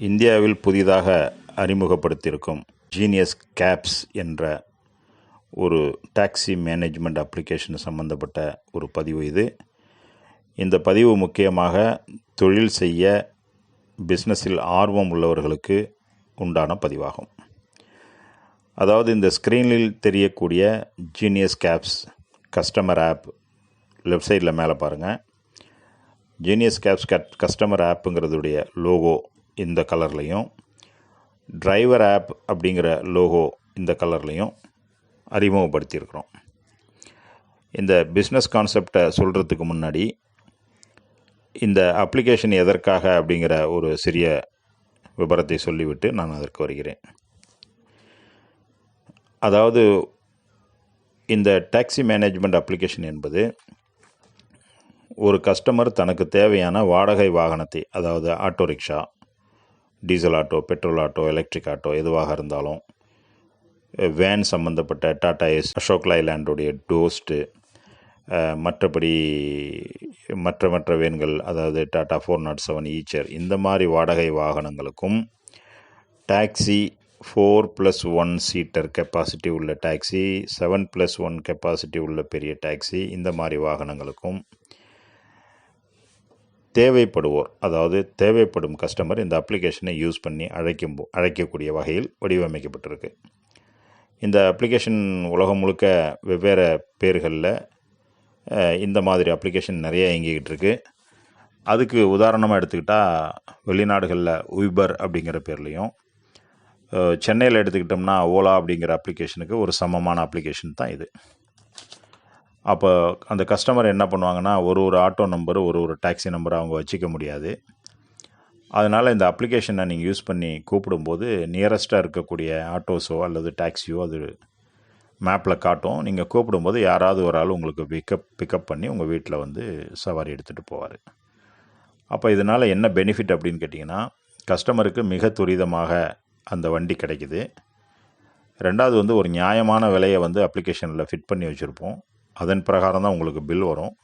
இந்தியாவில் புதிதாக அறிமுகப்படுத்தியிருக்கும் genius caps என்ற ஒரு டாக்ஸி மேனேஜ்மெண்ட் அப்ளிகேஷன் சம்பந்தப்பட்ட ஒரு பதிவு இது. இந்த பதிவு முக்கியமாக தொழில் செய்ய பிஸ்னஸில் ஆர்வம் உள்ளவர்களுக்கு உண்டான பதிவாகும். அதாவது இந்த ஸ்க்ரீனில் தெரியக்கூடிய genius cabs customer app left சைடில் மேலே பாருங்கள் ஜீனியஸ் கேப்ஸ் கட் கஸ்டமர் ஆப்புங்கிறதுடைய லோகோ இந்த கலர்லேயும் டிரைவர் ஆப் அப்படிங்கிற லோகோ இந்த கலர்லேயும் அறிமுகப்படுத்தியிருக்கிறோம். இந்த பிஸ்னஸ் கான்செப்டை சொல்கிறதுக்கு முன்னாடி இந்த அப்ளிகேஷன் எதற்காக அப்படிங்கிற ஒரு சிறிய விபரத்தை சொல்லிவிட்டு நான் அதற்கு வருகிறேன். அதாவது இந்த டாக்ஸி மேனேஜ்மெண்ட் அப்ளிகேஷன் என்பது ஒரு கஸ்டமர் தனக்கு தேவையான வாடகை வாகனத்தை அதாவது auto rickshaw diesel auto petrol auto electric auto எதுவாக இருந்தாலும் வேன் சம்மந்தப்பட்ட டாடா எஸ் அசோக் லைலாண்டுடைய டோஸ்ட்டு மற்றபடி மற்ற மற்ற வேன்கள் அதாவது Tata four naught seven Eicher இந்த மாதிரி வாடகை வாகனங்களுக்கும் taxi four plus one seater capacity உள்ள taxi seven plus one capacity உள்ள பெரிய டாக்ஸி இந்த மாதிரி வாகனங்களுக்கும் தேவைப்படுவோர் அதாவது தேவைப்படும் கஸ்டமர் இந்த அப்ளிகேஷனை யூஸ் பண்ணி அழைக்கும் அழைக்கக்கூடிய வகையில் வடிவமைக்கப்பட்டிருக்கு. இந்த அப்ளிகேஷன் உலகம் முழுக்க வெவ்வேறு பேர்களில் இந்த மாதிரி அப்ளிகேஷன் நிறைய இயங்கிக்கிட்டு இருக்கு. அதுக்கு உதாரணமாக எடுத்துக்கிட்டால் வெளிநாடுகளில் உய்பர் அப்படிங்கிற பேர்லேயும் சென்னையில் எடுத்துக்கிட்டோம்னா ஓலா அப்படிங்கிற அப்ளிகேஷனுக்கு ஒரு சமமான அப்ளிகேஷன் தான் இது. அப்போ அந்த கஸ்டமர் என்ன பண்ணுவாங்கன்னா ஒரு ஒரு ஆட்டோ நம்பர் ஒரு ஒரு டாக்ஸி நம்பர் அவங்க வச்சுக்க முடியாது. அதனால் இந்த அப்ளிகேஷனை நீங்கள் யூஸ் பண்ணி கூப்பிடும்போது நியரஸ்ட்டாக இருக்கக்கூடிய ஆட்டோஸோ அல்லது டாக்ஸியோ அது மேப்பில் காட்டும். நீங்கள் கூப்பிடும்போது யாராவது ஒரு ஆள் உங்களுக்கு பிக்கப் பிக்கப் பண்ணி உங்கள் வீட்டில் வந்து சவாரி எடுத்துகிட்டு போவார். அப்போ இதனால் என்ன பெனிஃபிட் அப்படின்னு கேட்டிங்கன்னா கஸ்டமருக்கு மிக துரிதமாக அந்த வண்டி கிடைக்குது. ரெண்டாவது வந்து ஒரு நியாயமான விலையை வந்து அப்ளிகேஷனில் ஃபிட் பண்ணி வச்சுருப்போம். அதன் பிரகாரம் தான் உங்களுக்கு பில் வரும்.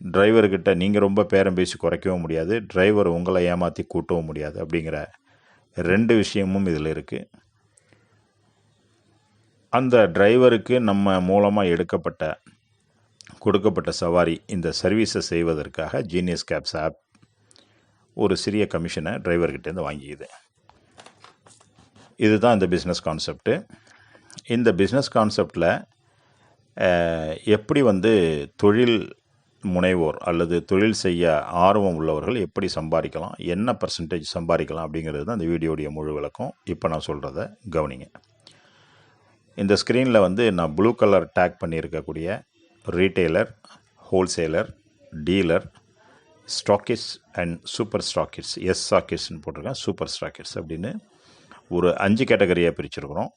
டிரைவர்கிட்ட நீங்கள் ரொம்ப பேரம் பேசி குறைக்கவும் முடியாது. டிரைவர் உங்களை ஏமாற்றி கூட்டவும் முடியாது அப்படிங்கிற ரெண்டு விஷயமும் இதில் இருக்குது அந்த டிரைவருக்கு நம்ம மூலமாக எடுக்கப்பட்ட கொடுக்கப்பட்ட சவாரி இந்த சர்வீஸை செய்வதற்காக ஜீனியஸ் கேப்ஸ் ஆப் ஒரு சிறிய கமிஷனை டிரைவர்கிட்டேருந்து வாங்கிக்குது. இதுதான் இந்த பிஸ்னஸ் கான்செப்ட்டு இந்த பிஸ்னஸ் கான்செப்டில் எப்படி வந்து தொழில் முனைவோர் அல்லது தொழில் செய்ய ஆர்வம் உள்ளவர்கள் எப்படி சம்பாதிக்கலாம் என்ன பர்சன்டேஜ் சம்பாதிக்கலாம் அப்படிங்கிறது தான் இந்த வீடியோடைய முழு விளக்கம். இப்போ நான் சொல்கிறத கவனிங்க. இந்த ஸ்க்ரீனில் வந்து நான் ப்ளூ கலர் டேக் பண்ணியிருக்கக்கூடிய retailer wholesaler dealer stockists and super stockists S ஸ்டாக்கிஸ்ன்னு போட்டிருக்கேன் சூப்பர் ஸ்டாக்கிஸ் அப்படின்னு ஒரு அஞ்சு கேட்டகரியாக பிரிச்சுருக்குறோம்.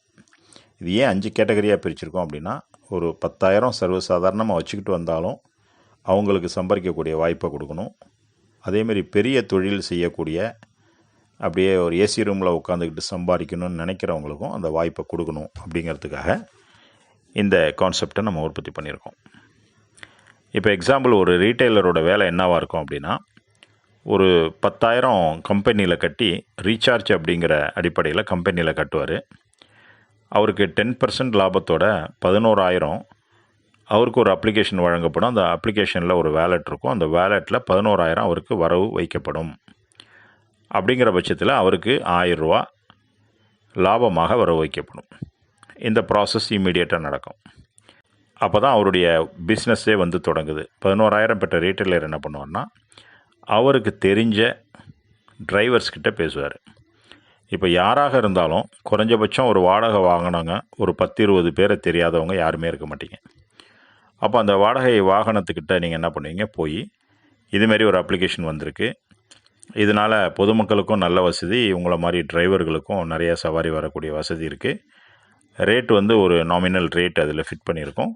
இது ஏன் அஞ்சு கேட்டகரியாக பிரிச்சுருக்கோம் அப்படின்னா ஒரு பத்தாயிரம் சர்வசாதாரணமாக வச்சுக்கிட்டு வந்தாலும் அவங்களுக்கு சம்பாதிக்கக்கூடிய வாய்ப்பை கொடுக்கணும். அதேமாரி பெரிய தொழில் செய்யக்கூடிய அப்படியே ஒரு ஏசி ரூமில் உட்காந்துக்கிட்டு சம்பாதிக்கணும்னு நினைக்கிறவங்களுக்கும் அந்த வாய்ப்பை கொடுக்கணும் அப்படிங்கிறதுக்காக இந்த கான்செப்டை நம்ம உற்பத்தி பண்ணியிருக்கோம். இப்போ எக்ஸாம்பிள் ஒரு ரீட்டைலரோட வேலை என்னவாக இருக்கும் அப்படின்னா ஒரு பத்தாயிரம் கம்பெனியில் கட்டி ரீசார்ஜ் அப்படிங்கிற அடிப்படையில் கம்பெனியில் கட்டுவார். அவருக்கு டென் பர்சன்ட் லாபத்தோட பதினோராயிரம் அவருக்கு ஒரு அப்ளிகேஷன் வழங்கப்படும். அந்த அப்ளிகேஷனில் ஒரு வேலெட் இருக்கும். அந்த வேலெட்டில் பதினோராயிரம் அவருக்கு வரவு வைக்கப்படும். அப்படிங்கிற பட்சத்தில் அவருக்கு ஆயிரரூவா லாபமாக வரவு வைக்கப்படும். இந்த ப்ராசஸ் இம்மீடியட்டாக நடக்கும். அப்போ தான் அவருடைய பிஸ்னஸ்ஸே வந்து தொடங்குது. பதினோராயிரம் பெற்ற ரீட்டைலர் என்ன பண்ணுவார்னா அவருக்கு தெரிஞ்ச டிரைவர்ஸ்கிட்ட பேசுவார். இப்போ யாராக இருந்தாலும் குறைஞ்சபட்சம் ஒரு வாடகை வாங்கினவங்க ஒரு பத்து இருபது பேரை தெரியாதவங்க யாருமே இருக்க மாட்டீங்க. அப்போ அந்த வாடகை வாகனத்துக்கிட்ட நீங்கள் என்ன பண்ணுவீங்க? போய் இதுமாரி ஒரு அப்ளிகேஷன் வந்திருக்கு. இதனால் பொதுமக்களுக்கும் நல்ல வசதி உங்களை மாதிரி டிரைவர்களுக்கும் நிறைய சவாரி வரக்கூடிய வசதி இருக்குது ரேட் வந்து ஒரு நாமினல் ரேட் அதில் ஃபிட் பண்ணியிருக்கோம்.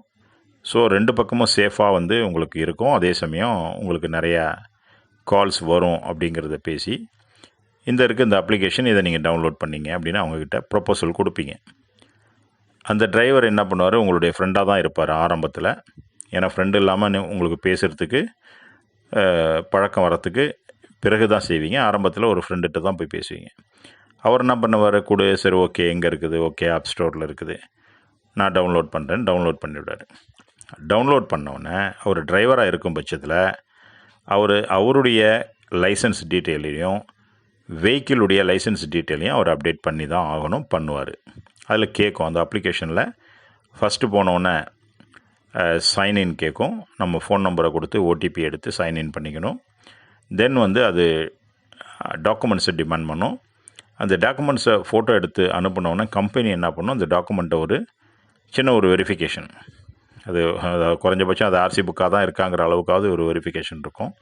ஸோ ரெண்டு பக்கமும் சேஃபாக வந்து உங்களுக்கு இருக்கும். அதே சமயம் உங்களுக்கு நிறையா கால்ஸ் வரும் அப்படிங்கிறத பேசி இந்த இருக்குது இந்த அப்ளிகேஷன் இதை நீங்கள் டவுன்லோட் பண்ணீங்க அப்படின்னு அவங்கக்கிட்ட ப்ரொப்போசல் கொடுப்பீங்க. அந்த டிரைவர் என்ன பண்ணுவார்? உங்களுடைய ஃப்ரெண்டாக தான் இருப்பார் ஆரம்பத்தில். ஏன்னா ஃப்ரெண்டு இல்லாமல் உங்களுக்கு பேசுகிறதுக்கு பழக்கம் வரத்துக்கு பிறகு தான் செய்வீங்க. ஆரம்பத்தில் ஒரு ஃப்ரெண்டுகிட்ட தான் போய் பேசுவீங்க. அவர் என்ன பண்ணுவார்? கொடு சரி ஓகே எங்கே இருக்குது? ஓகே ஆப் ஸ்டோரில் இருக்குது. நான் டவுன்லோட் பண்ணுறேன்னு டவுன்லோட் பண்ணிவிடுவார். டவுன்லோட் பண்ணோடனே அவர் டிரைவராக இருக்கும் பட்சத்தில் அவர் அவருடைய லைசன்ஸ் டீட்டெயிலையும் வெஹிக்கிளுடைய லைசன்ஸ் டீட்டெயிலையும் அவர் அப்டேட் பண்ணி தான் ஆகணும் பண்ணுவார். அதில் கேட்கும் அந்த அப்ளிகேஷனில் ஃபஸ்ட்டு போனோடனே சைன்இன் கேட்கும். நம்ம ஃபோன் நம்பரை கொடுத்து ஓடிபி எடுத்து சைன்இன் பண்ணிக்கணும். தென் வந்து அது டாக்குமெண்ட்ஸை டிமாண்ட் பண்ணும். அந்த டாக்குமெண்ட்ஸை ஃபோட்டோ எடுத்து அனுப்பினோடனே கம்பெனி என்ன பண்ணும்? அந்த டாக்குமெண்ட்டை ஒரு சின்ன ஒரு வெரிஃபிகேஷன் அது குறைஞ்சபட்சம் அது ஆர்சி புக்காக தான் இருக்காங்கிற அளவுக்காவது ஒரு வெரிஃபிகேஷன் இருக்கும்.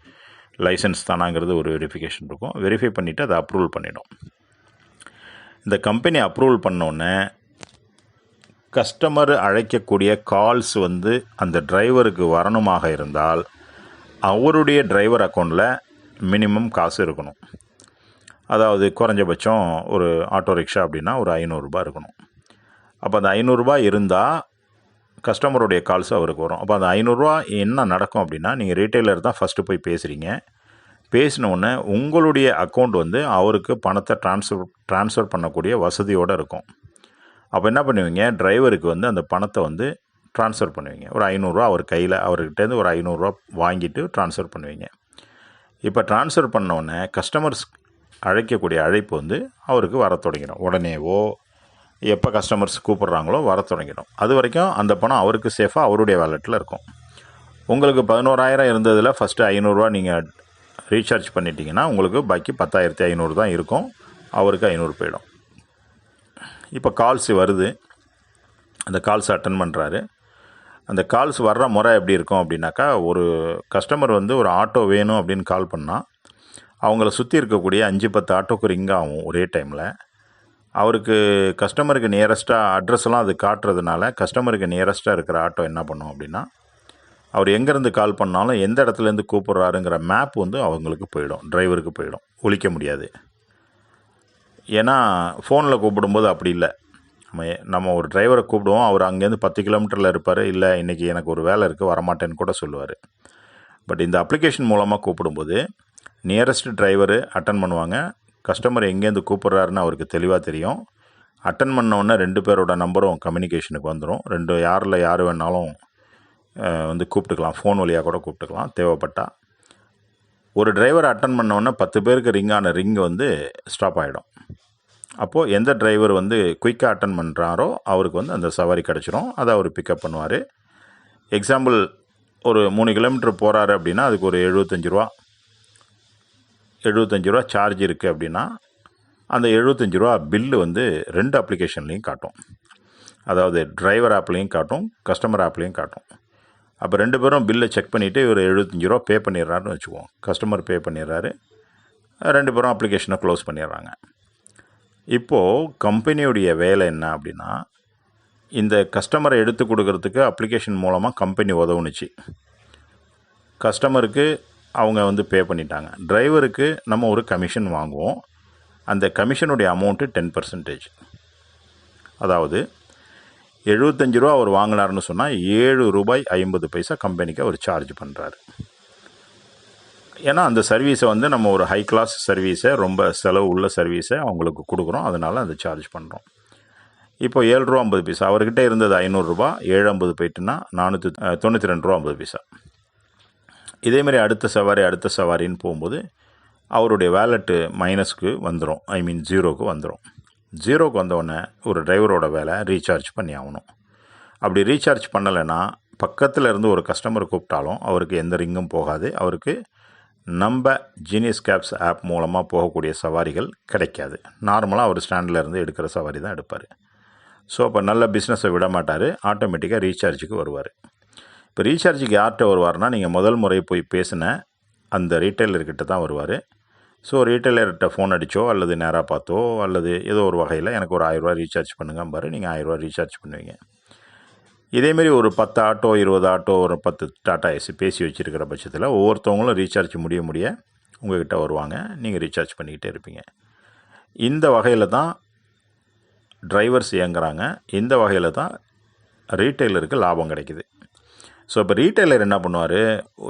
லைசன்ஸ் தானாங்கிறது ஒரு வெரிஃபிகேஷன் இருக்கும். வெரிஃபை பண்ணிவிட்டு அதை அப்ரூவல் பண்ணிடும். இந்த கம்பெனி அப்ரூவல் பண்ணோன்னே கஸ்டமர் அழைக்கக்கூடிய கால்ஸ் வந்து அந்த டிரைவருக்கு வரணுமாக இருந்தால் அவருடைய டிரைவர் அக்கௌண்ட்டில் மினிமம் காசு இருக்கணும். அதாவது குறைஞ்சபட்சம் ஒரு ஆட்டோ ரிக்ஷா அப்படின்னா ஒரு ஐநூறுரூபா இருக்கணும். அப்போ அந்த ஐநூறுரூபா இருந்தால் கஸ்டமருடைய கால்ஸ் அவருக்கு வரும். அப்போ அந்த ஐநூறுரூவா என்ன நடக்கும் அப்படின்னா நீங்கள் ரீட்டைலர் தான் ஃபஸ்ட்டு போய் பேசுகிறீங்க பேசினோடனே உங்களுடைய அக்கௌண்ட் வந்து அவருக்கு பணத்தை ட்ரான்ஸ்ஃபர் ட்ரான்ஸ்ஃபர் பண்ணக்கூடிய வசதியோடு இருக்கும். அப்போ என்ன பண்ணுவீங்க? டிரைவருக்கு வந்து அந்த பணத்தை வந்து ட்ரான்ஸ்ஃபர் பண்ணுவீங்க. ஒரு ஐநூறுரூவா அவர் கையில் அவர்கிட்டேருந்து ஒரு ஐநூறுரூவா வாங்கிட்டு ட்ரான்ஸ்ஃபர் பண்ணுவீங்க. இப்போ ட்ரான்ஸ்ஃபர் பண்ணோடனே கஸ்டமர்ஸ் அழைக்கக்கூடிய அழைப்பு வந்து அவருக்கு வர தொடங்கிடும். உடனேவோ எப்போ கஸ்டமர்ஸ் கூப்பிட்றாங்களோ வர தொடங்கிடும். அது வரைக்கும் அந்த பணம் அவருக்கு சேஃபாக அவருடைய வேலெட்டில் இருக்கும். உங்களுக்கு பதினோராயிரம் இருந்ததில் ஃபஸ்ட்டு ஐநூறுரூவா நீங்கள் ரீசார்ஜ் பண்ணிட்டீங்கன்னா உங்களுக்கு பாக்கி பத்தாயிரத்தி ஐநூறு தான் இருக்கும். அவருக்கு ஐநூறு போயிடும். இப்போ கால்ஸ் வருது. அந்த கால்ஸ் அட்டன் பண்ணுறாரு அந்த கால்ஸ் வர்ற முறை எப்படி இருக்கும் அப்படின்னாக்கா ஒரு கஸ்டமர் வந்து ஒரு ஆட்டோ வேணும் அப்படின்னு கால் பண்ணால் அவங்கள சுற்றி இருக்கக்கூடிய அஞ்சு பத்து ஆட்டோக்கு ரிங் ஆகும் ஒரே டைமில் அவருக்கு கஸ்டமருக்கு நியரஸ்ட்டாக அட்ரஸ் எல்லாம் அது காட்டுறதுனால கஸ்டமருக்கு நியரஸ்ட்டாக இருக்கிற ஆட்டோ என்ன பண்ணும் அப்படின்னா அவர் எங்கேருந்து கால் பண்ணாலும் எந்த இடத்துலேருந்து கூப்பிட்றாருங்கிற மேப் வந்து அவங்களுக்கு போயிடும் டிரைவருக்கு போயிடும் ஒழிக்க முடியாது. ஏன்னா ஃபோனில் கூப்பிடும்போது அப்படி இல்லை. நம்ம நம்ம ஒரு டிரைவரை கூப்பிடுவோம் அவர் அங்கேருந்து பத்து கிலோமீட்டரில் இருப்பார் இல்லை இன்றைக்கி எனக்கு ஒரு வேலை இருக்குது வரமாட்டேன்னு கூட சொல்லுவார். பட் இந்த அப்ளிகேஷன் மூலமாக கூப்பிடும்போது நியரஸ்ட் டிரைவரு அட்டன் பண்ணுவாங்க கஸ்டமர் எங்கேருந்து கூப்பிட்றாருன்னு அவருக்கு தெளிவாக தெரியும். அட்டன் பண்ணோன்னே ரெண்டு பேரோட நம்பரும் கம்யூனிகேஷனுக்கு வந்துடும் ரெண்டு யாரில் யார் வேணாலும் வந்து கூப்பிட்டுக்கலாம். ஃபோன் வழியாக கூட கூப்பிட்டுக்கலாம். தேவைப்பட்டால் ஒரு டிரைவர் அட்டன் பண்ணோன்னே பத்து பேருக்கு ரிங்கான ரிங் வந்து ஸ்டாப் ஆகிடும் அப்போது எந்த டிரைவர் வந்து குயிக்காக அட்டன் பண்ணுறாரோ அவருக்கு வந்து அந்த சவாரி கிடச்சிரும். அதை அவர் பிக்கப் பண்ணுவார். எக்ஸாம்பிள் ஒரு மூணு கிலோமீட்டர் போகிறாரு அப்படின்னா அதுக்கு ஒரு எழுபத்தஞ்சு ரூபா எழுபத்தஞ்சி ரூபா சார்ஜ் இருக்குது அப்படின்னா அந்த எழுபத்தஞ்சு ரூபா பில்லு வந்து ரெண்டு அப்ளிகேஷன்லேயும் காட்டும். அதாவது டிரைவர் ஆப்லேயும் காட்டும் கஸ்டமர் ஆப்லேயும் காட்டும். அப்போ ரெண்டு பேரும் பில்லை செக் பண்ணிவிட்டு இவர் எழுபத்தஞ்சி ரூபா பே பண்ணிடுறாருன்னு வச்சுக்குவோம். கஸ்டமர் பே பண்ணிடுறாரு. ரெண்டு பேரும் அப்ளிகேஷனை க்ளோஸ் பண்ணிடுறாங்க. இப்போது கம்பெனியுடைய வேலை என்ன அப்படின்னா இந்த கஸ்டமரை எடுத்து கொடுக்கறதுக்கு அப்ளிகேஷன் மூலமாக கம்பெனி உதவுனுச்சு. கஸ்டமருக்கு அவங்க வந்து பே பண்ணிட்டாங்க. டிரைவருக்கு நம்ம ஒரு கமிஷன் வாங்குவோம். அந்த கமிஷனுடைய அமௌண்ட்டு டென் பர்சன்டேஜ் அதாவது எழுபத்தஞ்சு ரூபா அவர் வாங்கினாருன்னு சொன்னால் ஏழு ரூபாய் ஐம்பது பைசா கம்பெனிக்கு அவர் சார்ஜ் பண்ணுறாரு ஏன்னா அந்த சர்வீஸை வந்து நம்ம ஒரு ஹை கிளாஸ் சர்வீஸை ரொம்ப செலவு உள்ள சர்வீஸை அவங்களுக்கு கொடுக்குறோம். அதனால் அதை சார்ஜ் பண்ணுறோம் இப்போ ஏழு ரூபா ஐம்பது பைசா. அவர்கிட்ட இருந்தது ஐநூறுரூபா ஏழு ஐம்பது போயிட்டுன்னா நானூற்றி தொண்ணூற்றி ரெண்டு ரூபா ஐம்பது பைசா. இதேமாரி அடுத்த சவாரி அடுத்த சவாரின்னு போகும்போது அவருடைய வேலெட்டு மைனஸ்க்கு வந்துடும் ஐ மீன் ஜீரோக்கு வந்துடும் ஜீரோக்கு வந்தவுடனே ஒரு டிரைவரோட வேலை ரீசார்ஜ் பண்ணி ஆகணும். அப்படி ரீசார்ஜ் பண்ணலைன்னா பக்கத்தில் இருந்து ஒரு கஸ்டமர் கூப்பிட்டாலும் அவருக்கு எந்த ரிங்கும் போகாது. அவருக்கு நம்ம ஜீனியஸ் கேப்ஸ் ஆப் மூலமாக போகக்கூடிய சவாரிகள் கிடைக்காது. நார்மலாக அவர் ஸ்டாண்டில் இருந்து எடுக்கிற சவாரி தான் எடுப்பார். ஸோ அப்போ நல்ல பிஸ்னஸை விட மாட்டார் ஆட்டோமேட்டிக்காக ரீசார்ஜுக்கு வருவார். இப்போ ரீசார்ஜுக்கு யார்கிட்ட வருவார்னா நீங்கள் முதல் முறை போய் பேசின அந்த ரீட்டைலர்கிட்ட தான் வருவார். ஸோ ரீட்டைலர்கிட்ட ஃபோன் அடித்தோ அல்லது நேராக பார்த்தோ அல்லது ஏதோ ஒரு வகையில் எனக்கு ஒரு ஆயிரரூவா ரீசார்ஜ் பண்ணுங்க பாரு நீங்கள் ஆயிரரூவா ரீசார்ஜ் பண்ணுவீங்க. இதேமாரி ஒரு பத்து ஆட்டோ இருபது ஆட்டோ ஒரு பத்து டாட்டா ஏசி பேசி வச்சுருக்கிற பட்சத்தில் ஒவ்வொருத்தவங்களும் ரீசார்ஜ் முடிய முடிய உங்கள்கிட்ட வருவாங்க. நீங்கள் ரீசார்ஜ் பண்ணிக்கிட்டே இருப்பீங்க. இந்த வகையில் தான் டிரைவர்ஸ் இயங்குறாங்க. இந்த வகையில் தான் ரீட்டைலருக்கு லாபம் கிடைக்குது. ஸோ இப்போ ரீட்டைலர் என்ன பண்ணுவார்?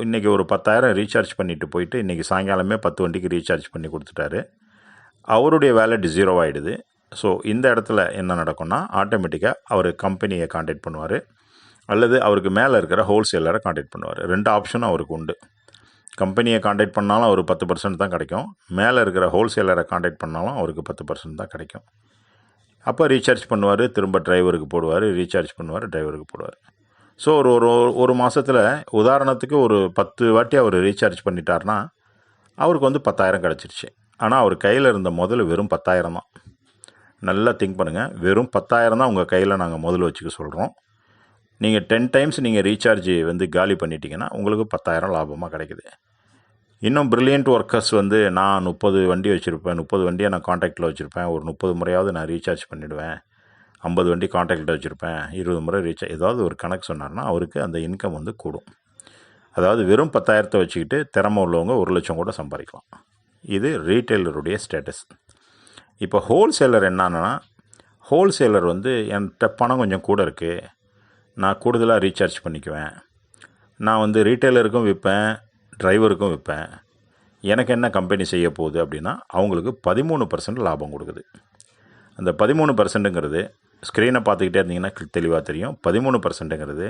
இன்றைக்கி ஒரு பத்தாயிரம் ரீசார்ஜ் பண்ணிட்டு போயிட்டு இன்றைக்கி சாயங்காலமே பத்து வண்டிக்கு ரீசார்ஜ் பண்ணி கொடுத்துட்டாரு. அவருடைய வேலட் ஜீரோ ஆகிடுது ஸோ இந்த இடத்துல என்ன நடக்கும்னா ஆட்டோமேட்டிக்காக அவர் கம்பெனியை காண்டாக்ட் பண்ணுவார். அல்லது அவருக்கு மேலே இருக்கிற ஹோல்சேலரை காண்டாக்ட் பண்ணுவார். ரெண்டு ஆப்ஷனும் அவருக்கு உண்டு. கம்பெனியை காண்டாக்ட் பண்ணாலும் அவர் பத்து பர்சன்ட் தான் கிடைக்கும். மேலே இருக்கிற ஹோல்சேலரை காண்டாக்ட் பண்ணாலும் அவருக்கு பத்து பர்சன்ட் தான் கிடைக்கும். அப்போ ரீசார்ஜ் பண்ணுவார் திரும்ப டிரைவருக்கு போடுவார் ரீசார்ஜ் பண்ணுவார் டிரைவருக்கு போடுவார். ஸோ ஒரு ஒரு ஒரு மாதத்தில் உதாரணத்துக்கு ஒரு பத்து வாட்டி அவர் ரீசார்ஜ் பண்ணிட்டார்னா அவருக்கு வந்து பத்தாயிரம் கிடச்சிருச்சு. ஆனால் அவர் கையில் இருந்த முதல்ல வெறும் பத்தாயிரம் தான். நல்லா திங்க் பண்ணுங்கள் வெறும் பத்தாயிரம் தான் உங்கள் கையில் நாங்கள் முதல் வச்சுக்க சொல்கிறோம் நீங்கள் டென் டைம்ஸ் நீங்கள் ரீசார்ஜ் வந்து காலி பண்ணிட்டீங்கன்னா உங்களுக்கு பத்தாயிரம் லாபமாக கிடைக்குது. இன்னும் ப்ரில்லியன்ட் ஒர்க்கர்ஸ் வந்து நான் முப்பது வண்டி வச்சுருப்பேன். முப்பது வண்டியை நான் காண்டாக்டில் வச்சுருப்பேன். ஒரு முப்பது முறையாவது நான் ரீசார்ஜ் பண்ணிவிடுவேன் ஐம்பது வண்டி காண்டாக்டில் வச்சுருப்பேன் இருபது முறை ரீசார்ஜ் ஏதாவது ஒரு கணக்கு சொன்னார்னா அவருக்கு அந்த இன்கம் வந்து கூடும். அதாவது வெறும் பத்தாயிரத்தை வச்சுக்கிட்டு திறமை உள்ளவங்க ஒரு லட்சம் கூட சம்பாதிக்கலாம். இது ரீட்டைலருடைய ஸ்டேட்டஸ் இப்போ ஹோல்சேலர் என்னன்னா ஹோல்சேலர் வந்து என்கிட்ட பணம் கொஞ்சம் கூட இருக்குது நான் கூடுதலாக ரீசார்ஜ் பண்ணிக்குவேன். நான் வந்து ரீட்டைலருக்கும் விற்பேன் டிரைவருக்கும் விற்பேன். எனக்கு என்ன கம்பெனி செய்ய போகுது அப்படின்னா அவங்களுக்கு பதிமூணு பர்சன்ட் லாபம் கொடுக்குது. அந்த பதிமூணு பர்சன்ட்டுங்கிறது ஸ்க்ரீனை பார்த்துக்கிட்டே இருந்தீங்கன்னா தெளிவாக தெரியும். பதிமூணு பர்சன்ட்டுங்கிறது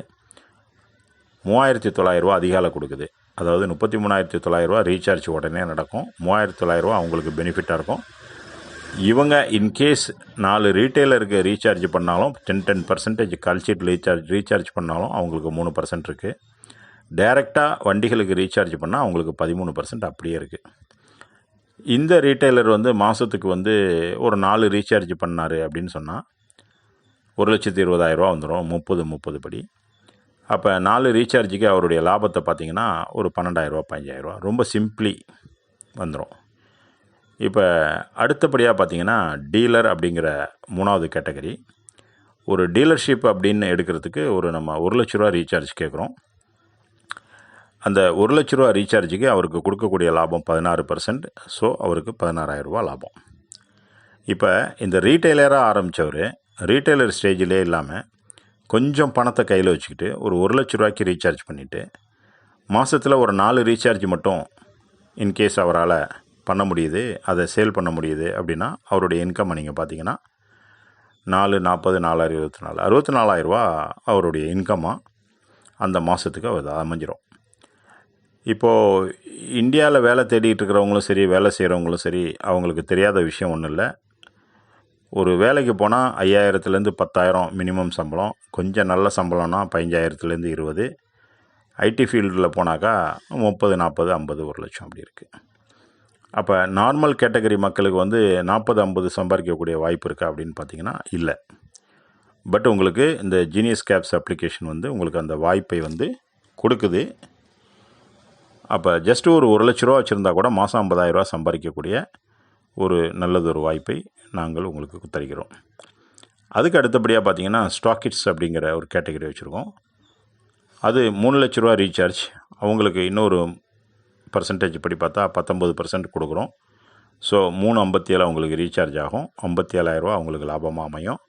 மூவாயிரத்தி தொள்ளாயிரரூவா அதிகாலை கொடுக்குது. அதாவது முப்பத்தி மூணாயிரத்தி தொள்ளாயிரரூவா ரீசார்ஜ் உடனே நடக்கும். மூவாயிரத்தி தொள்ளாயிரரூவா அவங்களுக்கு பெனிஃபிட்டாக இருக்கும். இவங்க இன்கேஸ் நாலு ரீட்டைலருக்கு ரீசார்ஜ் பண்ணாலும் டென் டென் பர்சன்டேஜ் கழிச்சிட்டு ரீசார்ஜ் ரீசார்ஜ் பண்ணாலும் அவங்களுக்கு மூணு பர்சன்ட் இருக்குது டைரெக்டாக வண்டிகளுக்கு ரீசார்ஜ் பண்ணால் அவங்களுக்கு பதிமூணு பர்சன்ட் அப்படியே இருக்குது இந்த ரீட்டைலர் வந்து மாதத்துக்கு வந்து ஒரு நாலு ரீசார்ஜ் பண்ணார் அப்படின்னு சொன்னால் ஒரு லட்சத்தி இருபதாயிரரூவா வந்துடும் முப்பது முப்பது படி அப்போ நாலு ரீசார்ஜுக்கு அவருடைய லாபத்தை பார்த்தீங்கன்னா ஒரு பன்னெண்டாயிரரூவா பதினஞ்சாயிரரூவா ரொம்ப சிம்பிளி வந்துடும் இப்போ அடுத்தபடியாக பார்த்தீங்கன்னா டீலர் அப்படிங்கிற மூணாவது கேட்டகரி. ஒரு டீலர்ஷிப் அப்படின்னு எடுக்கிறதுக்கு ஒரு நம்ம ஒரு லட்ச ரூபா ரீசார்ஜ் கேட்குறோம் அந்த ஒரு லட்ச ரூபா ரீசார்ஜுக்கு அவருக்கு கொடுக்கக்கூடிய லாபம் பதினாறு பர்சன்ட் ஸோ அவருக்கு பதினாறாயிரரூபா லாபம். இப்போ இந்த ரீட்டைலராக ஆரம்பித்தவர் ரீட்டைலர் ஸ்டேஜிலே இல்லாமல் கொஞ்சம் பணத்தை கையில் வச்சுக்கிட்டு ஒரு ஒரு லட்ச ரூபாய்க்கு ரீசார்ஜ் பண்ணிவிட்டு மாதத்தில் ஒரு நாலு ரீசார்ஜ் மட்டும் இன்கேஸ் அவரால் பண்ண முடியுது அதை சேல் பண்ண முடியுது அப்படின்னா அவருடைய இன்கம் நீங்கள் பார்த்தீங்கன்னா நாலு நாற்பது நாலாயிரம் இருபத்தி நாலு அறுபத்தி நாலாயிரரூவா அவருடைய இன்கம்மாக அந்த மாதத்துக்கு அது அமைஞ்சிரும். இப்போது இந்தியாவில் வேலை தேடிட்டு இருக்கிறவங்களும் சரி வேலை செய்கிறவங்களும் சரி அவங்களுக்கு தெரியாத விஷயம் ஒன்றும் இல்லை. ஒரு வேலைக்கு போனால் ஐயாயிரத்துலேருந்து பத்தாயிரம் மினிமம் சம்பளம். கொஞ்சம் நல்ல சம்பளம்னா பதினஞ்சாயிரத்துலேருந்து இருபது. ஐடி ஃபீல்டில் போனாக்கா முப்பது நாற்பது ஐம்பது ஒரு லட்சம் அப்படி இருக்குது அப்போ நார்மல் கேட்டகரி மக்களுக்கு வந்து நாற்பது ஐம்பது சம்பாதிக்கக்கூடிய வாய்ப்பு இருக்கா அப்படின்னு பார்த்தீங்கன்னா இல்லை. பட் உங்களுக்கு இந்த ஜீனியஸ் கேப்ஸ் அப்ளிகேஷன் வந்து உங்களுக்கு அந்த வாய்ப்பை வந்து கொடுக்குது. அப்போ ஜஸ்ட் ஒரு ஒரு லட்ச ரூபா வச்சுருந்தா கூட மாதம் ஐம்பதாயிரரூவா சம்பாதிக்கக்கூடிய ஒரு நல்லதொரு வாய்ப்பை நாங்கள் உங்களுக்கு தருகிறோம். அதுக்கு அடுத்தபடியாக பார்த்தீங்கன்னா ஸ்டாக்கிட்ஸ் அப்படிங்கிற ஒரு கேட்டகரி வச்சுருக்கோம். அது மூணு லட்ச ரூபா ரீசார்ஜ் அவங்களுக்கு இன்னொரு பர்சன்டேஜ் படி பார்த்தா பத்தொம்பது பர்சன்ட் கொடுக்குறோம். ஸோ மூணு ஐம்பத்தி ஏழு அவங்களுக்கு ரீசார்ஜ் ஆகும். ஐம்பத்தி ஏழாயிரரூவா அவங்களுக்கு லாபமாக அமையும்.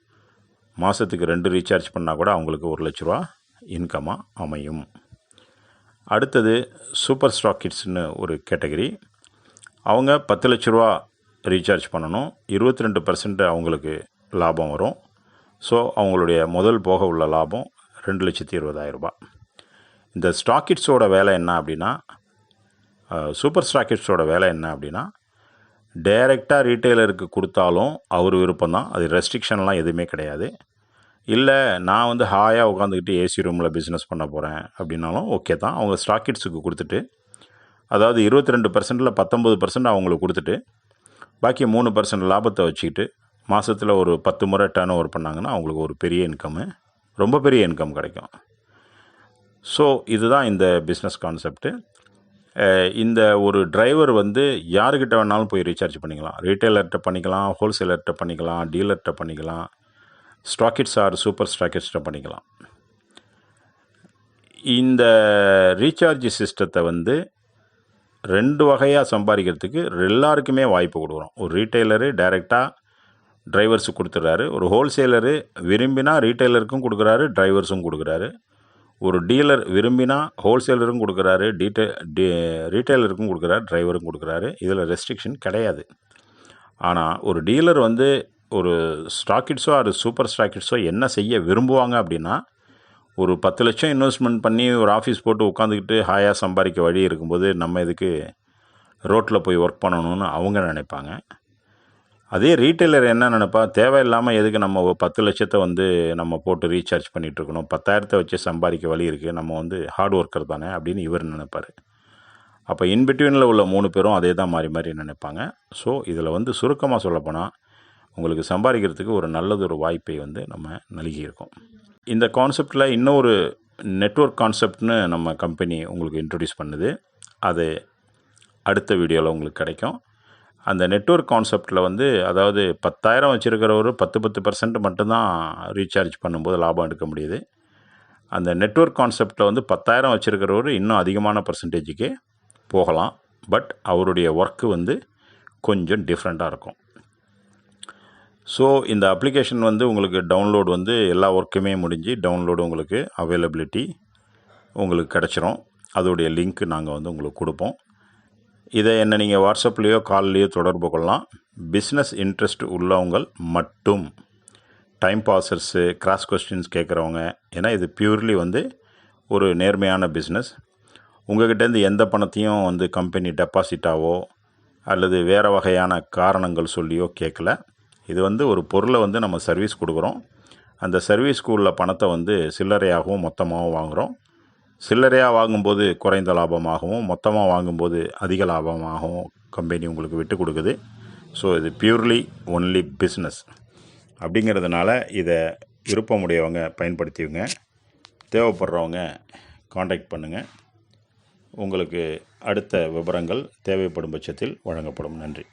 மாதத்துக்கு ரெண்டு ரீசார்ஜ் பண்ணால் கூட அவங்களுக்கு ஒரு லட்ச ரூபா இன்கமாக அமையும். அடுத்தது சூப்பர் ஸ்டாக்கிட்ஸ்னு ஒரு கேட்டகரி அவங்க பத்து லட்ச ரூபா ரீசார்ஜ் பண்ணணும். இருபத்தி ரெண்டு பர்சன்ட் அவங்களுக்கு லாபம் வரும். ஸோ அவங்களுடைய முதல் போக உள்ள லாபம் ரெண்டு லட்சத்தி இருபதாயிரரூபா இந்த ஸ்டாக்கிட்ஸோட வேலை என்ன அப்படின்னா சூப்பர் ஸ்டாக்கிட்ஸோட வேலை என்ன அப்படின்னா டைரெக்டாக ரீட்டைலருக்கு கொடுத்தாலும் அவர் விருப்பம் தான் அது ரெஸ்ட்ரிக்ஷன்லாம் எதுவுமே கிடையாது. இல்லை நான் வந்து ஹாயாக உட்காந்துக்கிட்டு ஏசி ரூமில் பிஸ்னஸ் பண்ண போகிறேன் அப்படின்னாலும் ஓகே தான். அவங்க ஸ்டாக்கிட்ஸுக்கு கொடுத்துட்டு அதாவது இருபத்தி ரெண்டு பர்சன்ட்டில் பத்தொம்பது பர்சன்ட் அவங்களுக்கு கொடுத்துட்டு பாக்கி மூணு பர்சன்ட் லாபத்தை வச்சுக்கிட்டு மாதத்தில் ஒரு பத்து முறை டர்ன் ஓவர் பண்ணாங்கன்னா அவங்களுக்கு ஒரு பெரிய இன்கம்மு ரொம்ப பெரிய இன்கம் கிடைக்கும். ஸோ இதுதான் இந்த பிஸ்னஸ் கான்செப்ட்டு இந்த ஒரு டிரைவர் வந்து யாருக்கிட்ட வேணாலும் போய் ரீசார்ஜ் பண்ணிக்கலாம். ரீட்டைலர்கிட்ட பண்ணிக்கலாம் ஹோல்சேலர்கிட்ட பண்ணிக்கலாம் டீலர்கிட்ட பண்ணிக்கலாம். ஸ்டாக்கிட்ஸ் ஆர் சூப்பர் ஸ்டாக்கிட்ஸ்கிட்ட பண்ணிக்கலாம். இந்த ரீசார்ஜ் சிஸ்டத்தை வந்து ரெண்டு வகையாக சம்பாதிக்கிறதுக்கு எல்லாருக்குமே வாய்ப்பு கொடுக்குறோம். ஒரு ரீட்டைலரு டைரெக்டாக டிரைவர்ஸுக்கு கொடுத்துட்றாரு ஒரு ஹோல்சேலரு விரும்பினா ரீட்டைலருக்கும் கொடுக்குறாரு டிரைவர்ஸும் கொடுக்குறாரு. ஒரு டீலர் விரும்பினா ஹோல்சேலரும் கொடுக்குறாரு டீட்டெ டி ரீட்டைலருக்கும் கொடுக்குறாரு டிரைவரும் கொடுக்குறாரு. இதில் ரெஸ்ட்ரிக்ஷன் கிடையாது. ஆனால் ஒரு டீலர் வந்து ஒரு ஸ்டாக்கிட்ஸோ அது சூப்பர் ஸ்டாக்கிட்ஸோ என்ன செய்ய விரும்புவாங்க அப்படின்னா ஒரு பத்து லட்சம் இன்வெஸ்ட்மெண்ட் பண்ணி ஒரு ஆஃபீஸ் போட்டு உட்காந்துக்கிட்டு ஹாயாக சம்பாதிக்க வழி இருக்கும்போது நம்ம இதுக்கு ரோட்டில் போய் ஒர்க் பண்ணணும்னு அவங்க நினைப்பாங்க. அதே ரீட்டைலர் என்ன நினைப்பா? தேவையில்லாமல் எதுக்கு நம்ம பத்து லட்சத்தை வந்து நம்ம போட்டு ரீசார்ஜ் பண்ணிகிட்ருக்கணும் பத்தாயிரத்தை வச்சு சம்பாதிக்க வழி இருக்குது நம்ம வந்து ஹார்ட் ஒர்க்கர் தானே அப்படின்னு இவர் நினைப்பார். அப்போ இன்பிட்வீனில் உள்ள மூணு பேரும் அதே தான் மாறி மாறி நினைப்பாங்க. ஸோ இதில் வந்து சுருக்கமாக சொல்லப்போனால் உங்களுக்கு சம்பாதிக்கிறதுக்கு ஒரு நல்லதொரு வாய்ப்பை வந்து நம்ம நல்கியிருக்கோம். இந்த கான்செப்டில் இன்னொரு நெட்ஒர்க் கான்செப்ட்னு நம்ம கம்பெனி உங்களுக்கு இன்ட்ரடியூஸ் பண்ணுது. அது அடுத்த வீடியோவில் உங்களுக்கு கிடைக்கும். அந்த நெட்வொர்க் கான்செப்டில் வந்து அதாவது பத்தாயிரம் வச்சுருக்கிறவர் பத்து பத்து பர்சன்ட் மட்டும்தான் ரீசார்ஜ் பண்ணும்போது லாபம் எடுக்க முடியுது. அந்த நெட்ஒர்க் கான்செப்டில் வந்து பத்தாயிரம் வச்சுருக்கிறவர் இன்னும் அதிகமான பர்சன்டேஜுக்கே போகலாம். பட் அவருடைய ஒர்க்கு வந்து கொஞ்சம் டிஃப்ரெண்ட்டாக இருக்கும். ஸோ இந்த அப்ளிகேஷன் வந்து உங்களுக்கு டவுன்லோட் வந்து எல்லா ஒர்க்குமே முடிஞ்சு டவுன்லோடு உங்களுக்கு அவைலபிலிட்டி உங்களுக்கு கிடச்சிரும். அதோடைய லிங்க் நாங்கள் வந்து உங்களுக்கு கொடுப்போம். இதை என்ன நீங்கள் வாட்ஸ்அப்லேயோ கால்லையோ தொடர்பு கொள்ளலாம். பிஸ்னஸ் இன்ட்ரெஸ்ட் உள்ளவங்க மட்டும். டைம் பாசர்ஸு கிராஸ் கொஸ்டின்ஸ் கேட்குறவங்க. ஏன்னா இது பியூர்லி வந்து ஒரு நேர்மையான பிஸ்னஸ் உங்கள்கிட்டேருந்து எந்த பணத்தையும் வந்து கம்பெனி டெபாசிட்டாவோ அல்லது வேறு வகையான காரணங்கள் சொல்லியோ கேட்கல. இது வந்து ஒரு பொருளை வந்து நம்ம சர்வீஸ் கொடுக்குறோம். அந்த சர்வீஸ்க்கு உள்ள பணத்தை வந்து சில்லறையாகவும் மொத்தமாகவும் வாங்குகிறோம் சில்லறையாக வாங்கும்போது குறைந்த லாபமாகவும் மொத்தமாக வாங்கும்போது அதிக லாபமாகவும் கம்பெனி உங்களுக்கு விட்டு கொடுக்குது. ஸோ இது பியூர்லி ஒன்லி பிஸ்னஸ் அப்படிங்கிறதுனால இதை விருப்பமுடையவங்க பயன்படுத்திவங்க தேவைப்படுறவங்க காண்டாக்ட் பண்ணுங்கள் உங்களுக்கு அடுத்த விவரங்கள் தேவைப்படும் பட்சத்தில் வழங்கப்படும். நன்றி.